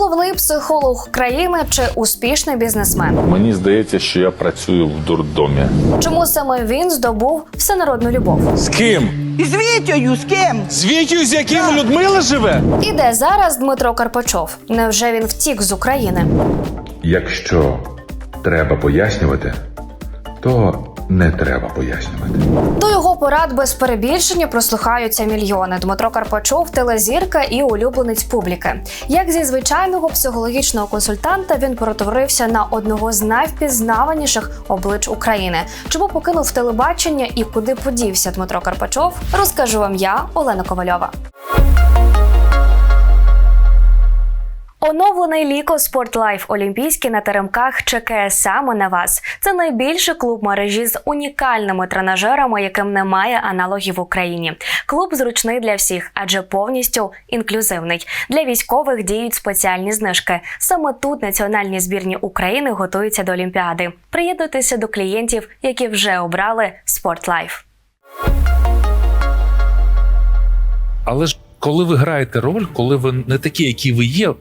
Головний психолог країни чи успішний бізнесмен? Мені здається, що я працюю в дурдомі. Чому саме він здобув всенародну любов? З ким? І з Вітєю, з ким? З Вітю, з яким Людмила живе? І де зараз Дмитро Карпачов? Невже він втік з України? Якщо треба пояснювати, то не треба пояснювати. До його порад без перебільшення прослухаються мільйони. Дмитро Карпачов телезірка і улюбленець публіки. Як зі звичайного психологічного консультанта він перетворився на одного з найвпізнаваніших облич України. Чому покинув телебачення і куди подівся Дмитро Карпачов? Розкажу вам я, Олена Ковальова. Оновлений Ліко Спортлайф Олімпійський на теремках чекає саме на вас. Це найбільший клуб мережі з унікальними тренажерами, яким немає аналогів в Україні. Клуб зручний для всіх, адже повністю інклюзивний. Для військових діють спеціальні знижки. Саме тут національні збірні України готуються до Олімпіади. Приєднуйтеся до клієнтів, які вже обрали Спортлайф. Але ж коли ви граєте роль, коли ви не такі, які ви є,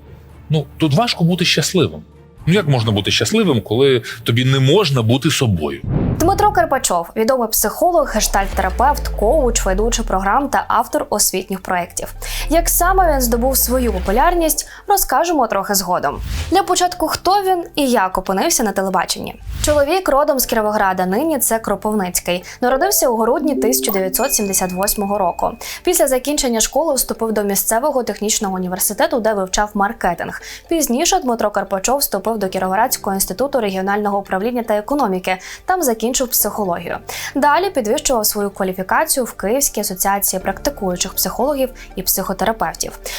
ну тут важко бути щасливим. Ну як можна бути щасливим, коли тобі не можна бути собою? Дмитро Карпачов, відомий психолог, гештальт-терапевт, коуч, ведучий програм та автор освітніх проєктів. Як саме він здобув свою популярність, розкажемо трохи згодом. Для початку, хто він і як опинився на телебаченні. Чоловік родом з Кіровограда, нині це Кропивницький. Народився у грудні 1978 року. Після закінчення школи вступив до місцевого технічного університету, де вивчав маркетинг. Пізніше Дмитро Карпачов вступив до Кіровоградського інституту регіонального управління та економіки. Там закінчив психологію. Далі підвищував свою кваліфікацію в Київській асоціації практикуючих психологів і психотерапевтів.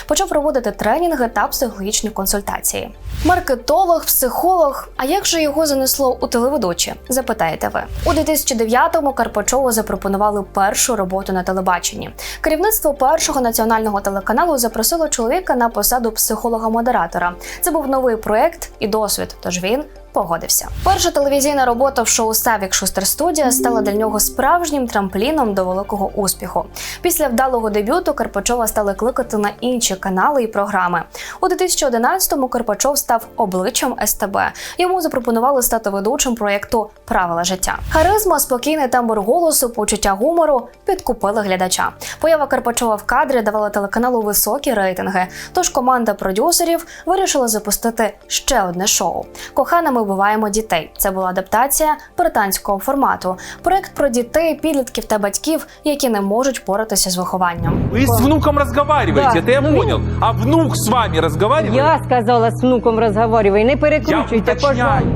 Почав проводити тренінги та психологічні консультації. Маркетолог, психолог. А як же його занесло у телеведучі? Запитаєте ви у 2009-му Карпачову запропонували першу роботу на телебаченні. Керівництво першого національного телеканалу запросило чоловіка на посаду психолога-модератора. Це був новий проект і досвід. Тож він погодився. Перша телевізійна робота в шоу Савік Шустер Студія стала для нього справжнім трампліном до великого успіху. Після вдалого дебюту Карпачова стали кликати на інші канали і програми. У 2011-му Карпачов став обличчям СТБ. Йому запропонували стати ведучим проєкту Правила життя. Харизма, спокійний тембр голосу, почуття гумору підкупили глядача. Поява Карпачова в кадрі давала телеканалу високі рейтинги. Тож команда продюсерів вирішила запустити ще одне шоу. Кохана, ми вбиваємо дітей. Це була адаптація британського формату. Проект про дітей, підлітків та батьків, які не можуть впоратися з вихованням. Вы с внуком разговариваете, Да, я ну, понял. А внук с вами разговаривает? Я сказала з внуком розговорювай, не перекручуйте.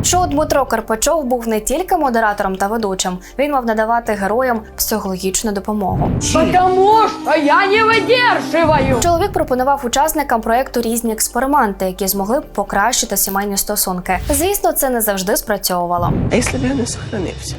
Шоу Дмитро Карпачов був не тільки модератором та ведучим, він мав надавати героям психологічну допомогу. Потому що я не видерживаю. Чоловік пропонував учасникам проекту різні експерименти, які змогли б покращити сімейні стосунки. Звісно, це не завжди спрацьовувало. А якщо б я не сохранився?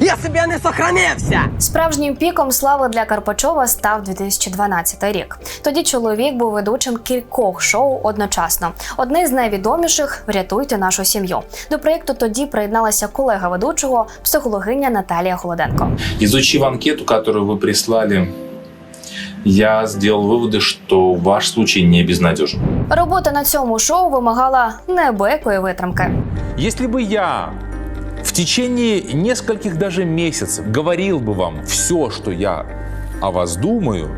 Я себе не сохранився! Справжнім піком слави для Карпачова став 2012 рік. Тоді чоловік був ведучим кількох шоу одночасно. Одне з найвідоміших Врятуйте нашу сім'ю. До проєкту тоді приєдналася колега ведучого, психологиня Наталія Холоденко. Изучив анкету, которую вы прислали, я сделал выводы, что ваш случай не безнадежен. Робота на цьому шоу вимагала неабиякої витримки. Если бы я в течение нескольких даже месяцев говорил бы вам все, что я о вас думаю,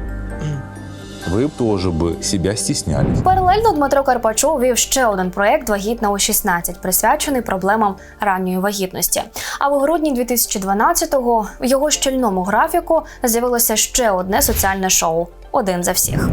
вы тоже бы себя стеснялись. Паралельно Дмитро Карпачов вів ще один проект Вагітна у 16, присвячений проблемам ранньої вагітності. А в грудні 2012-го в його щільному графіку з'явилося ще одне соціальне шоу Один за всіх.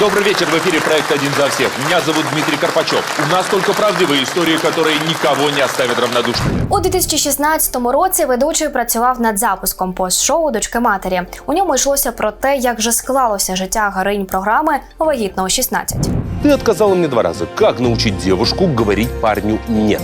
Добрый вечер, в эфире проект «Один за всех». Меня зовут Дмитрий Карпачев. У нас только правдивые истории, которые никого не оставят равнодушными. У 2016 році ведучий працював над запуском пост-шоу дочки матері. У ньому йшлося про те, як же склалося життя героїнь програми Вагітна у 16. Ты отказала мне два раза. Как научить девушку говорить парню «нет»?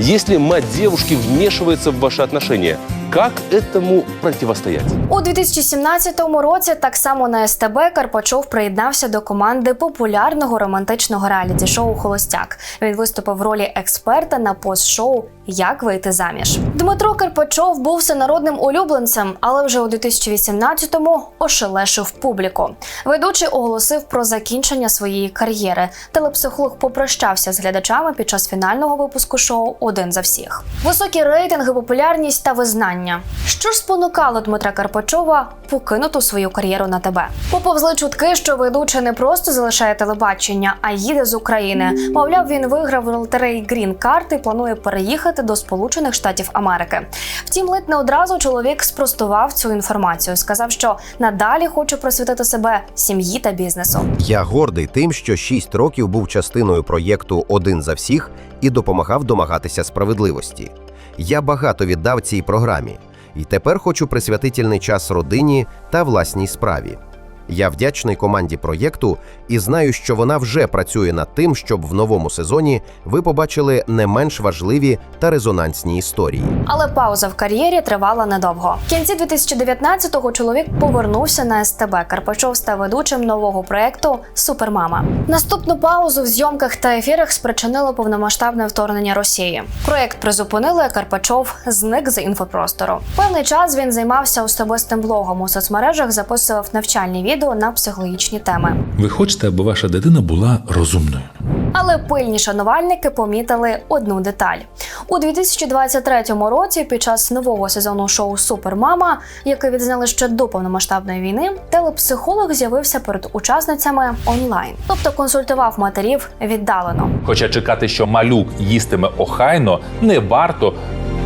Если мать девушки вмешивается в ваши отношения, как этому противостоять? У 2017 році так само на СТБ Карпачов приєднався до команди популярного романтичного реаліті-шоу Холостяк. Він виступив в ролі експерта на пост-шоу Як вийти заміж. Дмитро Карпачов був всенародним улюбленцем, але вже у 2018-му ошелешив публіку. Ведучий оголосив про закінчення своєї кар'єри. Телепсихолог попрощався з глядачами під час фінального випуску шоу Один за всіх. Високі рейтинги, популярність та визнання. Що ж спонукало Дмитра Карпачова покинути свою кар'єру на тебе? Поповзли чутки, що ведучий не просто залишає телебачення, а їде з України. Мовляв, він виграв Green Card і планує переїхати до Сполучених Штатів Америки. Втім, ледь не одразу чоловік спростував цю інформацію. Сказав, що надалі хоче присвятити себе сім'ї та бізнесу. Я гордий тим, що 6 років був частиною проєкту Один за всіх і допомагав домагатися справедливості. Я багато віддав цій програмі, і тепер хочу присвятительний час родині та власній справі. Я вдячний команді проєкту і знаю, що вона вже працює над тим, щоб в новому сезоні ви побачили не менш важливі та резонансні історії. Але пауза в кар'єрі тривала недовго. В кінці 2019-го чоловік повернувся на СТБ. Карпачов став ведучим нового проекту Супермама. Наступну паузу в зйомках та ефірах спричинило повномасштабне вторгнення Росії. Проект призупинили. Карпачов зник з інфопростору. Певний час він займався особистим блогом у соцмережах, записував навчальні відео на психологічні теми. Ви хочете, аби ваша дитина була розумною. Але пильні шанувальники помітили одну деталь у 2023 році. Під час нового сезону шоу Супермама, яке відзняли ще до повномасштабної війни, телепсихолог з'явився перед учасницями онлайн, тобто консультував матерів віддалено. Хоча чекати, що малюк їстиме охайно, не варто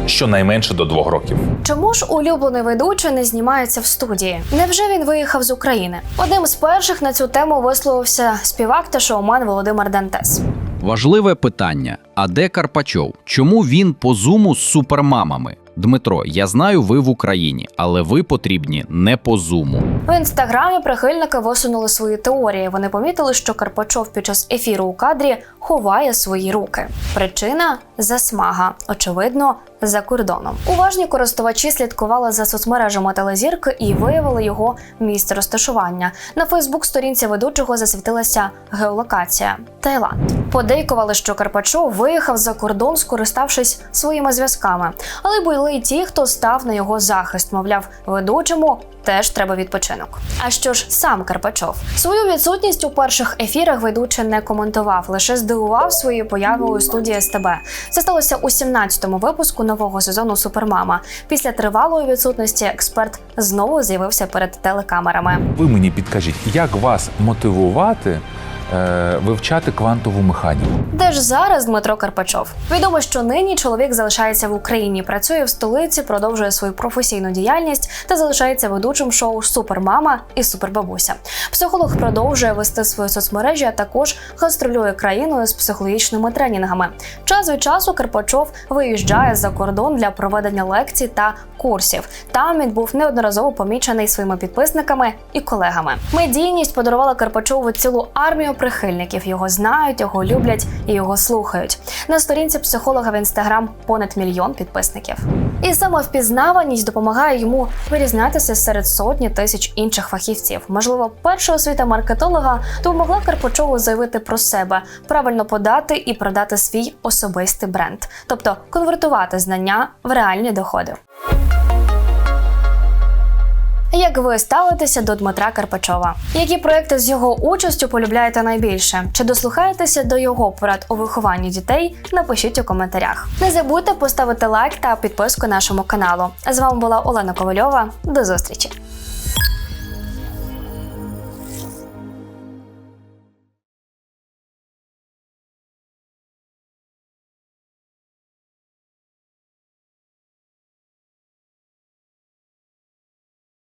щонайменше до двох років. Чому ж улюблений ведучий не знімається в студії? Невже він виїхав з України? Одним з перших на цю тему висловився співак та шоумен Володимир Дантес. Важливе питання: а де Карпачов? Чому він по зуму з супермамами? Дмитро, я знаю, ви в Україні, але ви потрібні не по зуму. В інстаграмі прихильники висунули свої теорії. Вони помітили, що Карпачов під час ефіру у кадрі ховає свої руки. Причина засмага, очевидно, за кордоном. Уважні користувачі слідкували за соцмережами телезірки і виявили його місце розташування. На Фейсбук-сторінці ведучого засвітилася геолокація Таїланд. Подейкували, що Карпачов виїхав за кордон, скориставшись своїми зв'язками. Але були й ті, хто став на його захист. Мовляв, ведучому теж треба відпочинок. А що ж сам Карпачов? Свою відсутність у перших ефірах ведучий не коментував, лише здивував своєю появою студії СТБ. Це сталося у 17-му випуску нового сезону Супермама. Після тривалої відсутності експерт знову з'явився перед телекамерами. Ви мені підкажіть, як вас мотивувати е, вивчати квантову механіку? Де ж зараз Дмитро Карпачов? Відомо, що нині чоловік залишається в Україні, працює в столиці, продовжує свою професійну діяльність та залишається ведучим шоу Супермама і Супербабуся. Психолог продовжує вести свої соцмережі, а також гастролює країною з психологічними тренінгами. Час від часу Карпачов виїжджає за кордон для проведення лекцій та курсів. Там він був неодноразово помічений своїми підписниками і колегами. Медійність подарувала Карпачову цілу армію прихильників. Його знають, його люблять і його слухають. На сторінці психолога в інстаграм понад мільйон підписників. І самовпізнаваність допомагає йому вирізнятися серед сотні тисяч інших фахівців. Можливо, перша освіта маркетолога допомогла Карпачову заявити про себе, правильно подати і продати свій особистий бренд, тобто конвертувати знання в реальні доходи. Як ви ставитеся до Дмитра Карпачова? Які проекти з його участю полюбляєте найбільше? Чи дослухаєтеся до його порад у вихованні дітей? Напишіть у коментарях. Не забудьте поставити лайк та підписку нашому каналу. З вами була Олена Ковальова. До зустрічі!